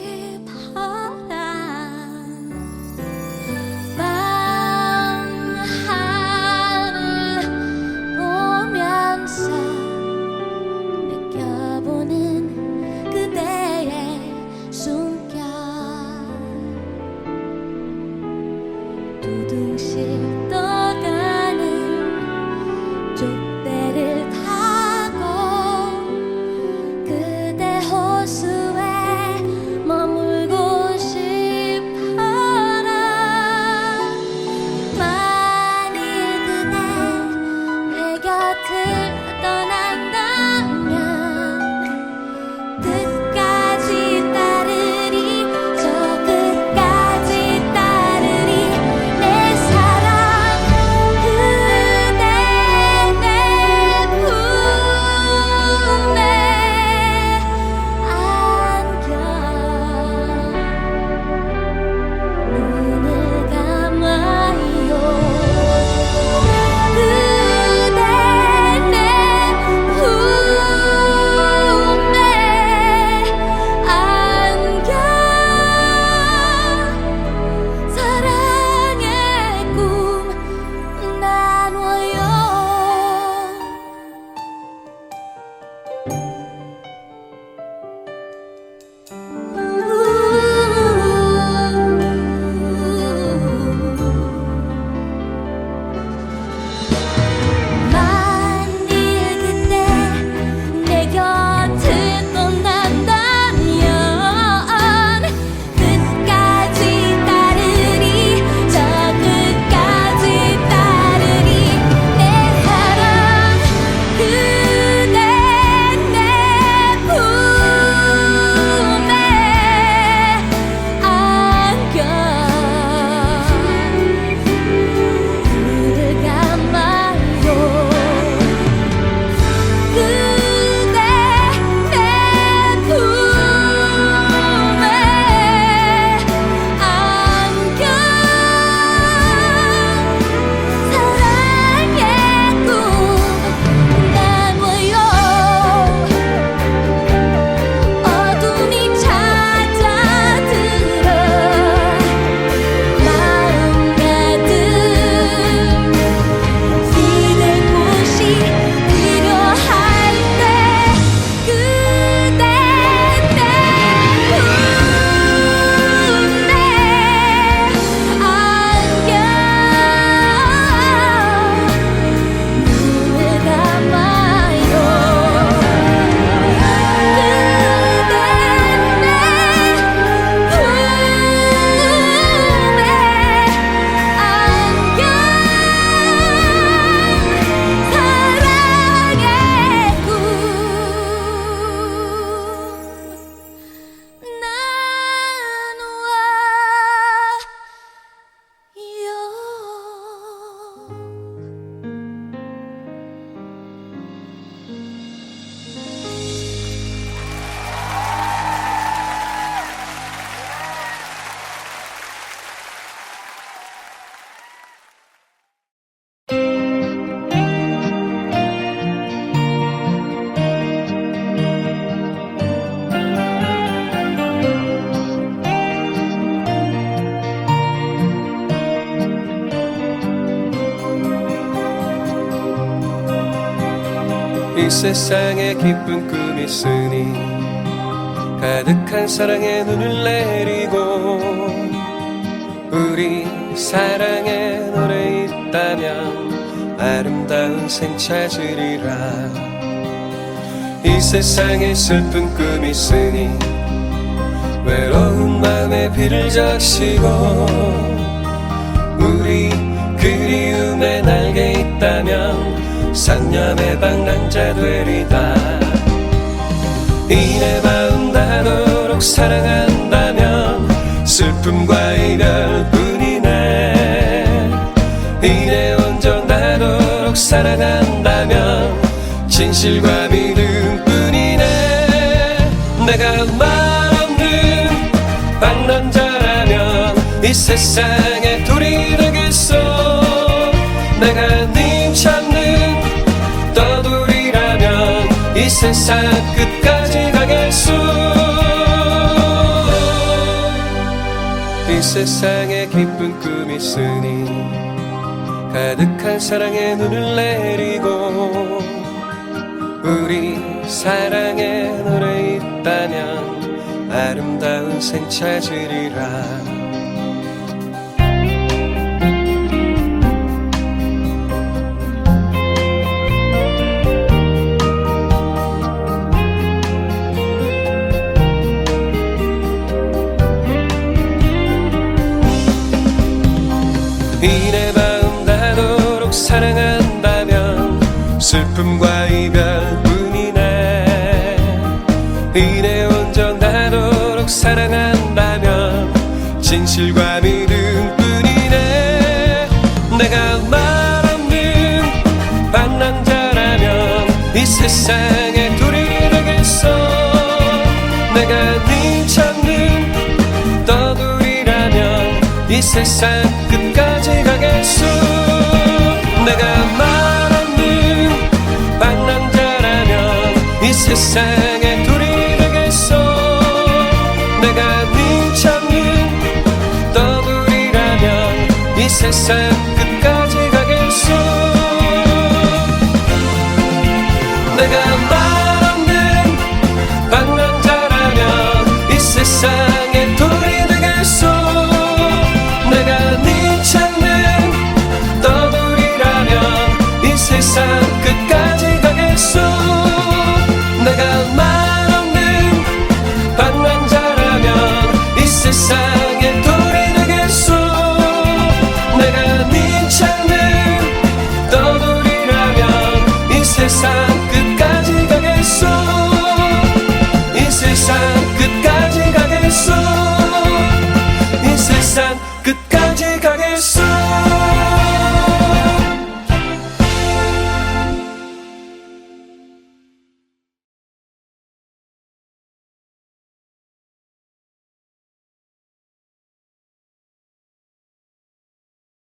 싶어라 밤 세상에 기쁜 꿈이 있으니 가득한 사랑의 눈을 내리고 우리 사랑의 노래 있다면 아름다운 생 찾으리라. 이 세상에 슬픈 꿈이 있으니 외로운 마음에 비를 적시고 되리다. 이내 마음 닿도록 사랑한다면 슬픔과 이별뿐이네. 이내 온전 닿도록 사랑한다면 진실과 믿음뿐이네. 내가 말없는 방랑자라면 이 세상에 둘이 되겠어 내가 세상 끝까지 가겠소 이 세상에 기쁜 꿈이 있으니 가득한 사랑의 눈을 내리고 우리 사랑의 노래 있다면 아름다운 생 찾으리라. 이내 마음 닿도록 사랑한다면 슬픔과 이별뿐이네. 이내 온전 닿도록 사랑한다면 진실과 믿음뿐이네. 내가 말 없는 반남자라면 이 세상에 둘이 되겠어. 내가 네 찾는 떠돌이라면 이 세상 끝 세상에 둘이 되겠소? 내가 네 찾는 떠돌이라면 이 세상 끝까지 가겠소? 내가